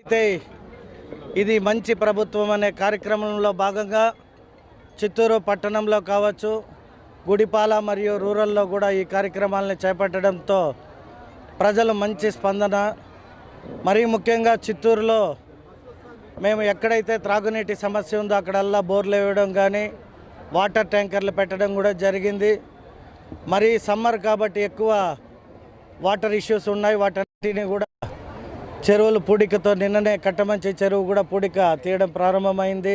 అయితే ఇది మంచి ప్రభుత్వం అనే కార్యక్రమంలో భాగంగా చిత్తూరు పట్టణంలో కావచ్చు గుడిపాల మరియు రూరల్లో కూడా ఈ కార్యక్రమాలను చేపట్టడంతో ప్రజలు మంచి స్పందన. మరీ ముఖ్యంగా చిత్తూరులో మేము ఎక్కడైతే త్రాగునీటి సమస్య ఉందో అక్కడల్లా బోర్లు వేయడం కానీ వాటర్ ట్యాంకర్లు పెట్టడం కూడా జరిగింది. మరి సమ్మర్ కాబట్టి ఎక్కువ వాటర్ ఇష్యూస్ ఉన్నాయి వాటన్నిటిని కూడా చెరువులు పూడికతో నిన్ననే కట్టమంచి చెరువు కూడా పూడిక తీయడం ప్రారంభమైంది.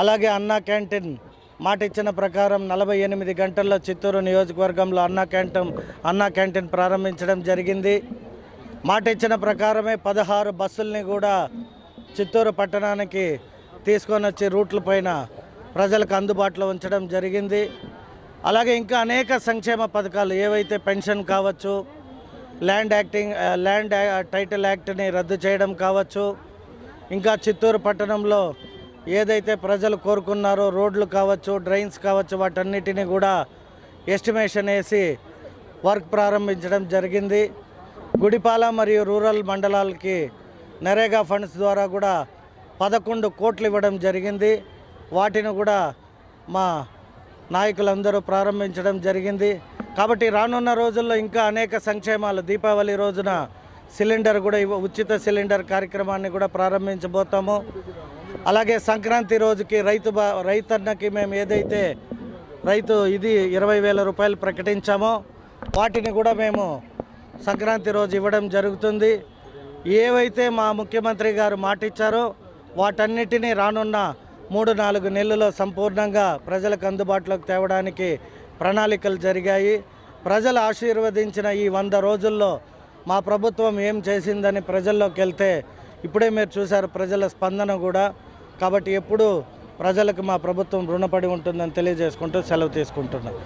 అలాగే అన్నా క్యాంటీన్ మాట ఇచ్చిన ప్రకారం నలభై ఎనిమిది గంటల్లో చిత్తూరు నియోజకవర్గంలో అన్నా క్యాంటీన్ అన్నా క్యాంటీన్ ప్రారంభించడం జరిగింది. మాట ఇచ్చిన ప్రకారమే పదహారు బస్సుల్ని కూడా చిత్తూరు పట్టణానికి తీసుకొని వచ్చి రూట్ల పైన ప్రజలకు అందుబాటులో ఉంచడం జరిగింది. అలాగే ఇంకా అనేక సంక్షేమ పథకాలు ఏవైతే పెన్షన్ కావచ్చు ల్యాండ్ యాక్టింగ్ ల్యాండ్ టైటిల్ యాక్ట్ని రద్దు చేయడం కావచ్చు. ఇంకా చిత్తూరు పట్టణంలో ఏదైతే ప్రజలు కోరుకున్నారో రోడ్లు కావచ్చు డ్రైన్స్ కావచ్చు వాటన్నిటిని కూడా ఎస్టిమేషన్ వేసి వర్క్ ప్రారంభించడం జరిగింది. గుడిపాల మరియు రూరల్ మండలాలకి నరేగా ఫండ్స్ ద్వారా కూడా పదకొండు కోట్లు ఇవ్వడం జరిగింది. వాటిని కూడా మా నాయకులందరూ ప్రారంభించడం జరిగింది. కాబట్టి రానున్న రోజుల్లో ఇంకా అనేక సంక్షేమాలు. దీపావళి రోజున సిలిండర్ కూడా ఇవ్వ ఉచిత సిలిండర్ కార్యక్రమాన్ని కూడా ప్రారంభించబోతాము. అలాగే సంక్రాంతి రోజుకి రైతు బా రైతన్నకి మేము ఏదైతే రైతు ఇది ఇరవై వేల రూపాయలు ప్రకటించామో వాటిని కూడా మేము సంక్రాంతి రోజు ఇవ్వడం జరుగుతుంది. ఏవైతే మా ముఖ్యమంత్రి గారు మాటిచ్చారో వాటన్నిటినీ రానున్న మూడు నాలుగు నెలల్లో సంపూర్ణంగా ప్రజలకు అందుబాటులోకి తేవడానికి ప్రణాళికలు జరిగాయి. ప్రజలు ఆశీర్వదించిన ఈ వంద రోజుల్లో మా ప్రభుత్వం ఏం చేసిందని ప్రజల్లోకి వెళ్తే ఇప్పుడే మీరు చూశారు ప్రజల స్పందన కూడా. కాబట్టి ఎప్పుడు ప్రజలకు మా ప్రభుత్వం రుణపడి ఉంటుందని తెలియజేసుకుంటూ సెలవు తీసుకుంటున్నాం.